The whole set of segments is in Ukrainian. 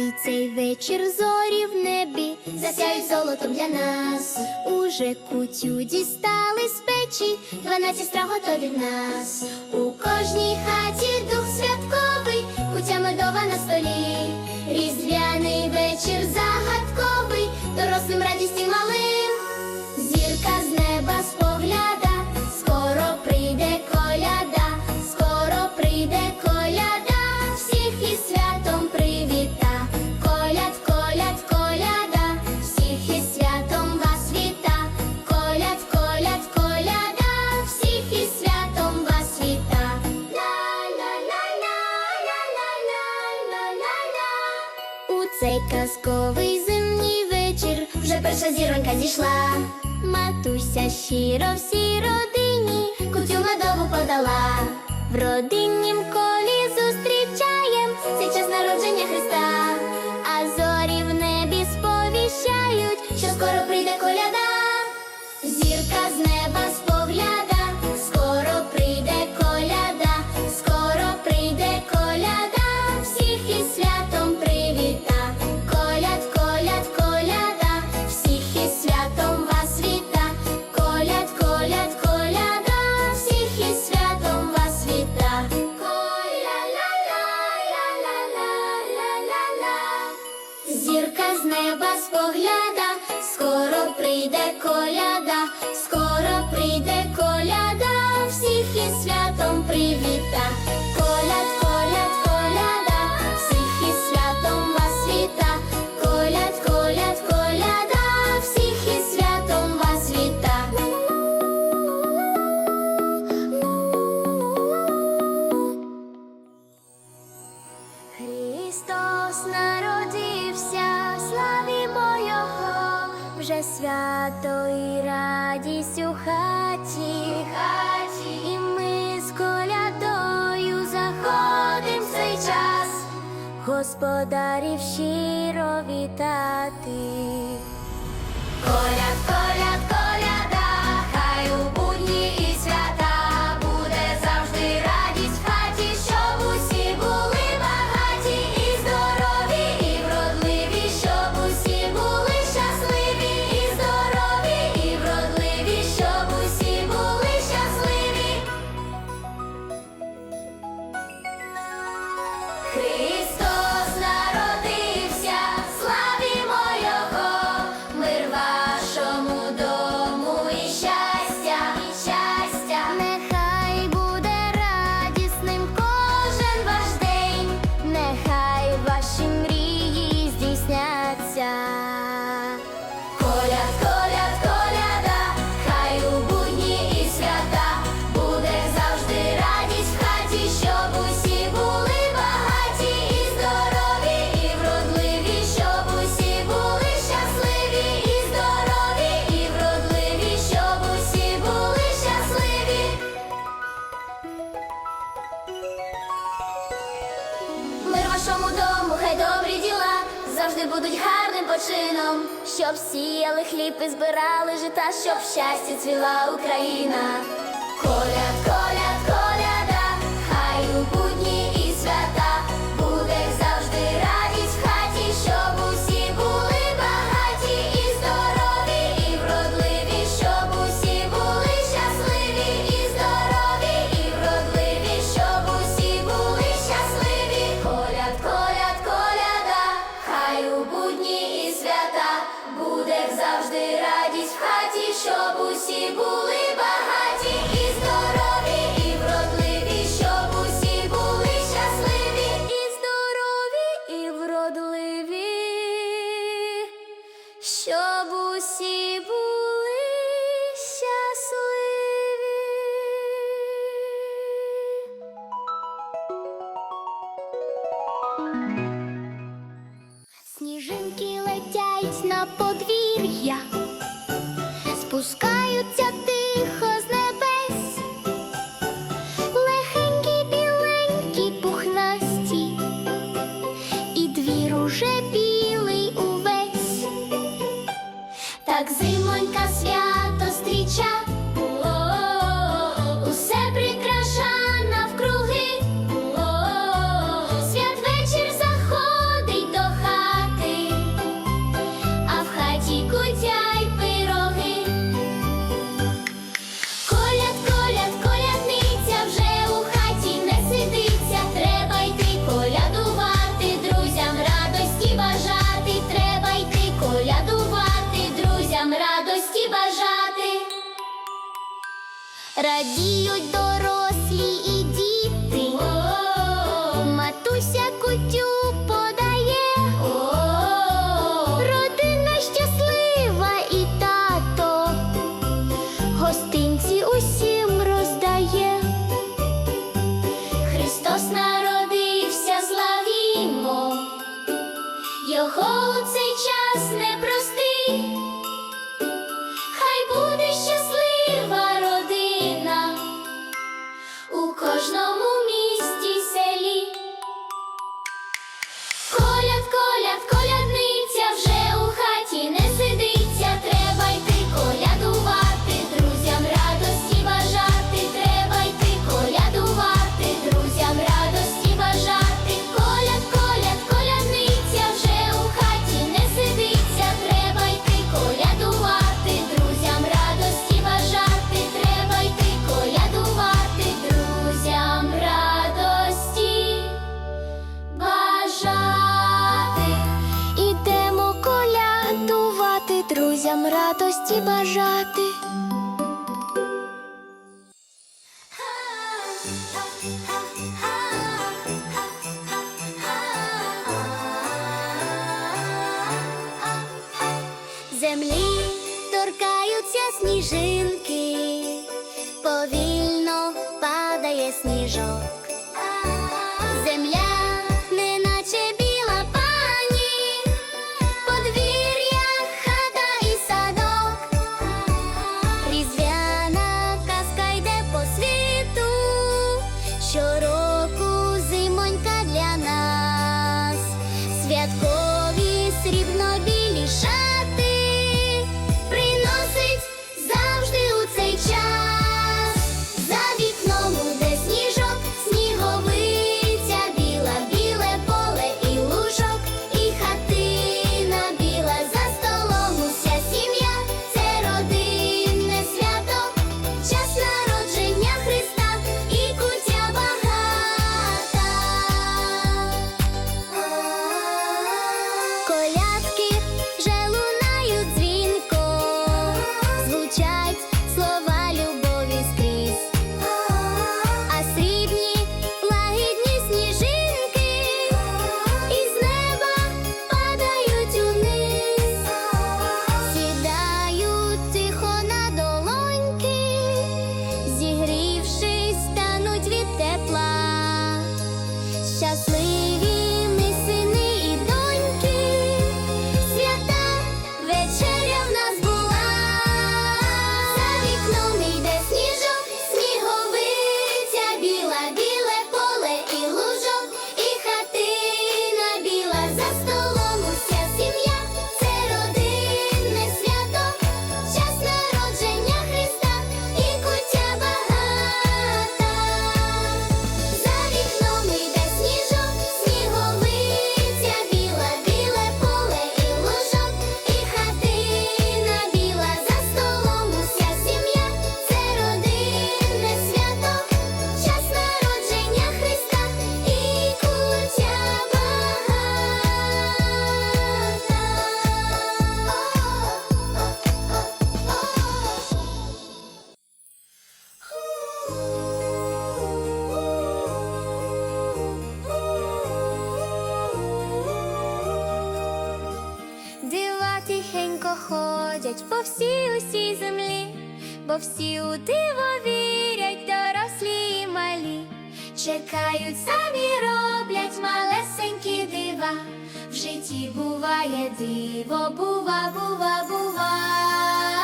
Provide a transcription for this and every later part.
святий цей вечір зорі в небі засяють золотом для нас. Уже кутю дістали з печі, дванадцять страх готові в нас. У кожній щиро всій родині кутю медову подала в родиннім колі. привіта, коляд, коляд, коляда, всіх із святом вас віта, коляд, коляд, коляда, всіх із святом вас віта. Христос народився, славімо Його, вже свято і радість у хаті. господарів щиро вітати. Коляд, коляд, нашому дому, хай добрі діла завжди будуть гарним почином, щоб сіяли хліб і збирали жита, щоб щастя цвіла Україна. Коля buscar. radinho do сніжинки, повільно падає сніжок. Ідуть по всій усій землі, бо всі у диво вірять, дорослі і малі, чекають самі роблять малесенькі дива. В житті буває диво, бува, бува, бува.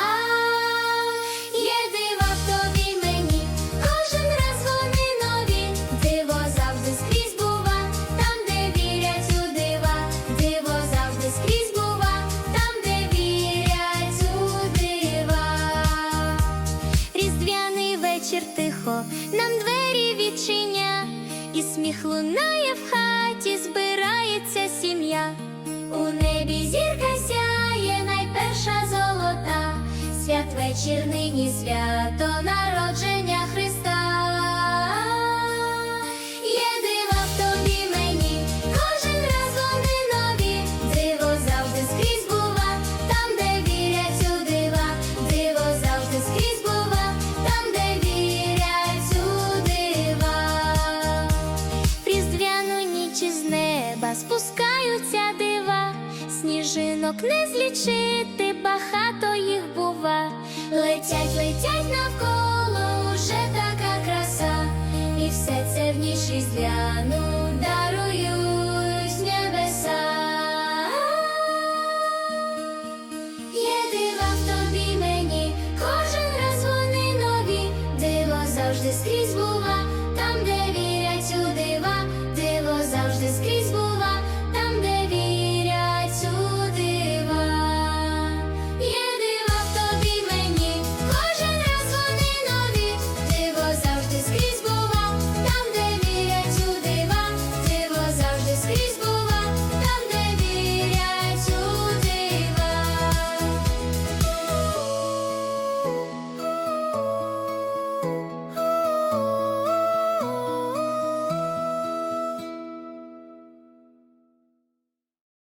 Вечір нині свято народження Христа. Є дива в тобі мені, кожен раз вони нові, диво завжди скрізь бува, там, де вірять у дива, диво завжди скрізь бува, там, де вірять у дива. Різдвяну ніч із неба спускаються дива, сніжинок не злічить. Летять, летять навколо уже така краса, і все це в ніч різдвяну дарують небеса. Є дива в тобі мені, кожен раз вони нові, диво завжди скрізь.